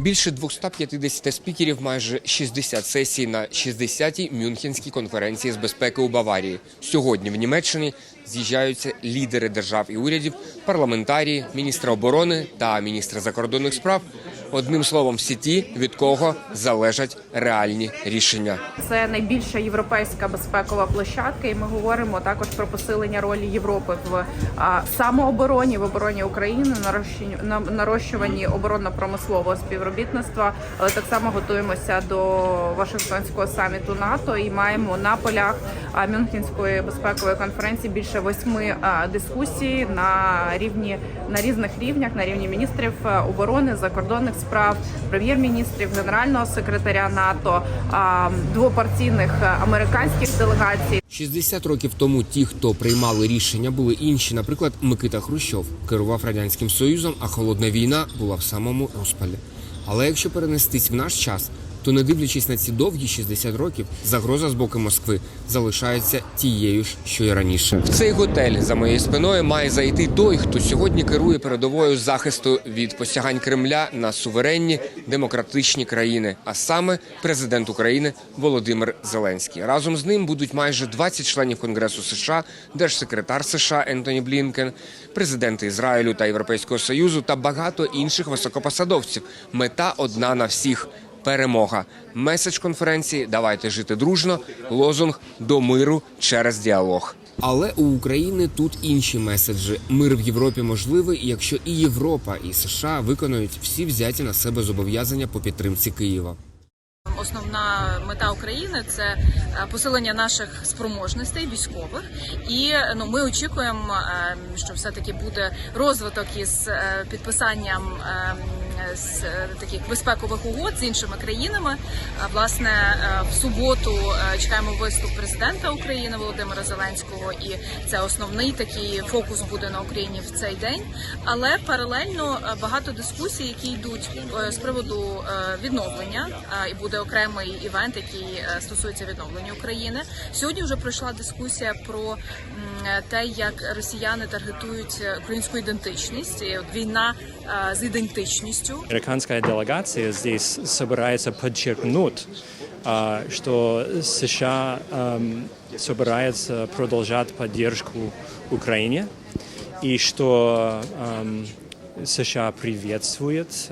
Більше 250 спікерів, майже 60 сесій на 60-й Мюнхенській конференції з безпеки у Баварії. Сьогодні в Німеччині з'їжджаються лідери держав і урядів, парламентарії, міністри оборони та міністри закордонних справ. Одним словом, всі ті, від кого залежать реальні рішення. Це найбільша європейська безпекова площадка, і ми говоримо також про посилення ролі Європи в самообороні, в обороні України, на- нарощуванні оборонно-промислового співробітництва. Але так само готуємося до Вашингтонського саміту НАТО і маємо на полях Мюнхенської безпекової конференції більше восьми дискусій на рівні на різних рівнях, на рівні міністрів оборони, закордонних справ, прем'єр-міністрів, генерального секретаря НАТО, двопартійних американських делегацій. 60 років тому ті, хто приймали рішення, були інші. Наприклад, Микита Хрущов керував радянським союзом, а холодна війна була в самому розпалі. Але якщо перенестись в наш час, то не дивлячись на ці довгі 60 років, загроза з боку Москви залишається тією ж, що й раніше. В цей готель за моєю спиною має зайти той, хто сьогодні керує передовою захисту від посягань Кремля на суверенні демократичні країни, а саме президент України Володимир Зеленський. Разом з ним будуть майже 20 членів Конгресу США, держсекретар США Ентоні Блінкен, президенти Ізраїлю та Європейського Союзу та багато інших високопосадовців. Мета одна на всіх. Перемога. Меседж конференції Давайте жити дружно. Лозунг до миру через діалог. Але у України тут інші меседжі. Мир в Європі можливий, якщо і Європа, і США виконують всі взяті на себе зобов'язання по підтримці Києва. Основна мета України це е, посилення наших спроможностей військових, і ну ми очікуємо, е, що все таки буде розвиток із е, підписанням е, з е, таких безпекових угод з іншими країнами. Е, Власне, е, в суботу чекаємо виступ президента України Володимира Зеленського, і це основний такий фокус буде на Україні в цей день. Але паралельно багато дискусій, які йдуть з приводу відновлення, і буде окремий івент, який стосується відновлення України. Сьогодні вже пройшла дискусія про те, як росіяни таргетують українську ідентичність. І от війна з ідентичністю. Американська делегація здесь збирається підчеркнути, що США збирається продовжувати підтримку Україні і що США приветствует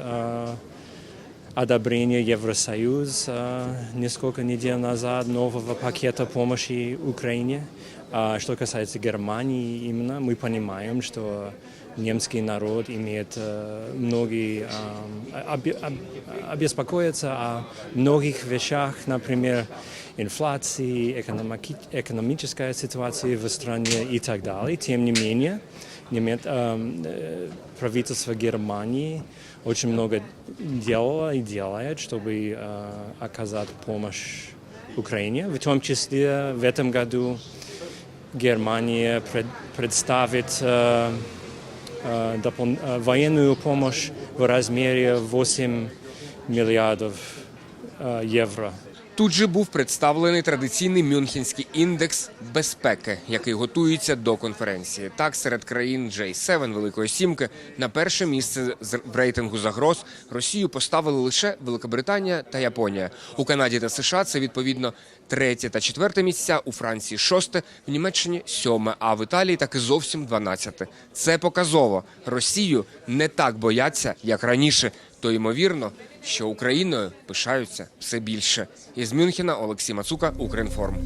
а, одобрение Евросоюза несколько недель назад нового пакета помощи Украине. А что касается Германии, именно мы понимаем, что немский народ имеет э, многие э, обе- об- обеспокоиться о многих вещах, например, инфляции, экономическая ситуация в стране и так далее. Тем не менее, немец- эм, э, правительство Германии очень много делало и делает, чтобы э, оказать помощь Украине. В том числе в этом году Германия пред- представит э, э, допол- э, военную помощь в размере 8 миллиардов э, евро. Тут же був представлений традиційний Мюнхенський індекс безпеки, який готується до конференції. Так, серед країн J7 Великої Сімки на перше місце в рейтингу загроз Росію поставили лише Великобританія та Японія. У Канаді та США це відповідно третє та четверте місця. У Франції шосте, в Німеччині сьоме, а в Італії таки зовсім дванадцяте. Це показово. Росію не так бояться, як раніше. То ймовірно, що Україною пишаються все більше. Із Мюнхена Олексій Мацука, Укрінформ.